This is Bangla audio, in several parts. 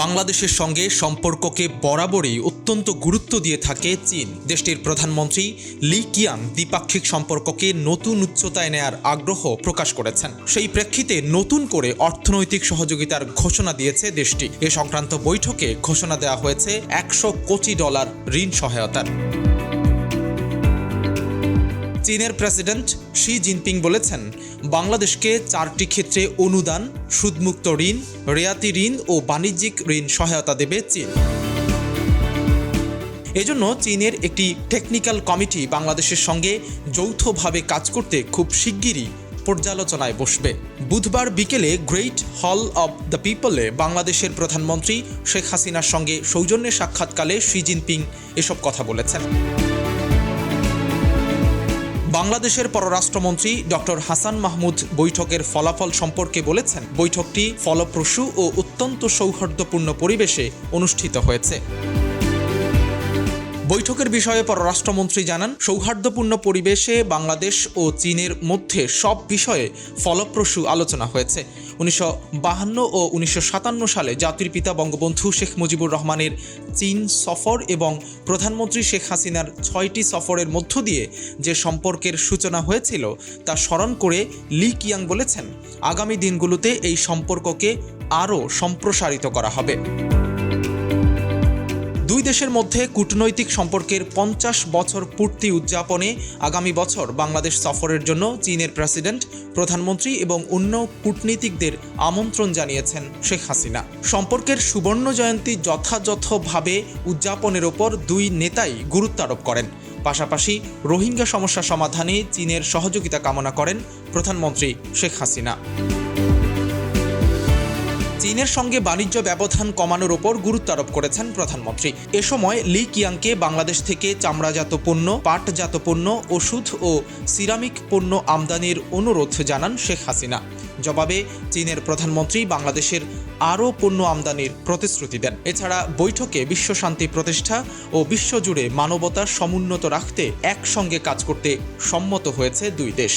বাংলাদেশের সঙ্গে সম্পর্ককে বরাবরই অত্যন্ত গুরুত্ব দিয়ে থাকে চীন। দেশটির প্রধানমন্ত্রী লি কিয়াং দ্বিপাক্ষিক সম্পর্ককে নতুন উচ্চতায় নেয়ার আগ্রহ প্রকাশ করেছেন। সেই প্রেক্ষিতে নতুন করে অর্থনৈতিক সহযোগিতার ঘোষণা দিয়েছে দেশটি। এ সংক্রান্ত বৈঠকে ঘোষণা দেওয়া হয়েছে একশো কোটি ডলার ঋণ সহায়তার। চীনের প্রেসিডেন্ট শি জিনপিং বলেছেন, বাংলাদেশকে চারটি ক্ষেত্রে অনুদান, সুদমুক্ত ঋণ, রেয়াতি ঋণ ও বাণিজ্যিক ঋণ সহায়তা দেবে চীন। এজন্য চীনের একটি টেকনিক্যাল কমিটি বাংলাদেশের সঙ্গে যৌথভাবে কাজ করতে খুব শিগগিরই পর্যালোচনায় বসবে। বুধবার বিকেলে গ্রেট হল অব দ্য পিপলে বাংলাদেশের প্রধানমন্ত্রী শেখ হাসিনার সঙ্গে সৌজন্যে সাক্ষাৎকালে শি জিনপিং এসব কথা বলেছেন। বাংলাদেশের পররাষ্ট্রমন্ত্রী ডক্টর হাসান মাহমুদ বৈঠকের ফলাফল সম্পর্কে বলেছেন, বৈঠকটি ফলপ্রসূ ও অত্যন্ত সৌহার্দ্যপূর্ণ পরিবেশে অনুষ্ঠিত হয়েছে। বৈঠকের বিষয়ে পররাষ্ট্রমন্ত্রী জানান, সৌহার্দ্যপূর্ণ পরিবেশে বাংলাদেশ ও চীনের মধ্যে সব বিষয়ে ফলপ্রসূ আলোচনা হয়েছে। উনিশশো বাহান্ন ও উনিশশো সাতান্ন সালে জাতির পিতা বঙ্গবন্ধু শেখ মুজিবুর রহমানের চীন সফর এবং প্রধানমন্ত্রী শেখ হাসিনার ছয়টি সফরের মধ্য দিয়ে যে সম্পর্কের সূচনা হয়েছিল তা স্মরণ করে লি কিয়াং বলেছেন, আগামী দিনগুলোতে এই সম্পর্ককে আরও সম্প্রসারিত করা হবে। দুই দেশের মধ্যে কূটনৈতিক সম্পর্কের পঞ্চাশ বছর পূর্তি উদযাপনে আগামী বছর বাংলাদেশ সফরের জন্য চীনের প্রেসিডেন্ট, প্রধানমন্ত্রী এবং অন্য কূটনীতিকদের আমন্ত্রণ জানিয়েছেন শেখ হাসিনা। সম্পর্কের সুবর্ণ জয়ন্তী যথাযথভাবে উদযাপনের ওপর দুই নেতাই গুরুত্ব আরোপ করেন। পাশাপাশি রোহিঙ্গা সমস্যা সমাধানে চীনের সহযোগিতা কামনা করেন প্রধানমন্ত্রী শেখ হাসিনা। চীনের সঙ্গে বাণিজ্য ব্যবধান কমানোর ওপর গুরুত্ব আরোপ করেছেন প্রধানমন্ত্রী। এ সময় লি কিয়াংকে বাংলাদেশ থেকে চামড়াজাত পণ্য, পাটজাত পণ্য, ওষুধ ও সিরামিক পণ্য আমদানির অনুরোধ জানান শেখ হাসিনা। জবাবে চীনের প্রধানমন্ত্রী বাংলাদেশের আরও পণ্য আমদানির প্রতিশ্রুতি দেন। এছাড়া বৈঠকে বিশ্বশান্তি প্রতিষ্ঠা ও বিশ্বজুড়ে মানবতা সমুন্নত রাখতে একসঙ্গে কাজ করতে সম্মত হয়েছে দুই দেশ।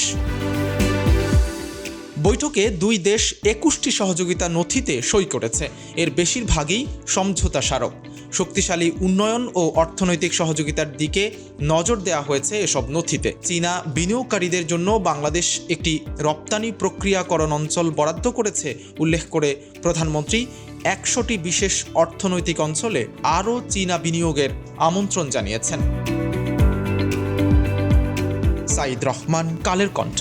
বৈঠকে দুই দেশ একুশটি সহযোগিতা নথিতে সই করেছে। এর বেশিরভাগই সমঝোতা স্মারক। শক্তিশালী উন্নয়ন ও অর্থনৈতিক সহযোগিতার দিকে নজর দেওয়া হয়েছে এসব নথিতে। চীনা বিনিয়োগকারীদের জন্য বাংলাদেশ একটি রপ্তানি প্রক্রিয়াকরণ অঞ্চল বরাদ্দ করেছে, উল্লেখ করে প্রধানমন্ত্রী। একশোটি বিশেষ অর্থনৈতিক অঞ্চলে আরও চীনা বিনিয়োগের আমন্ত্রণ জানিয়েছেন। সাইদ রহমান, কালের কণ্ঠ।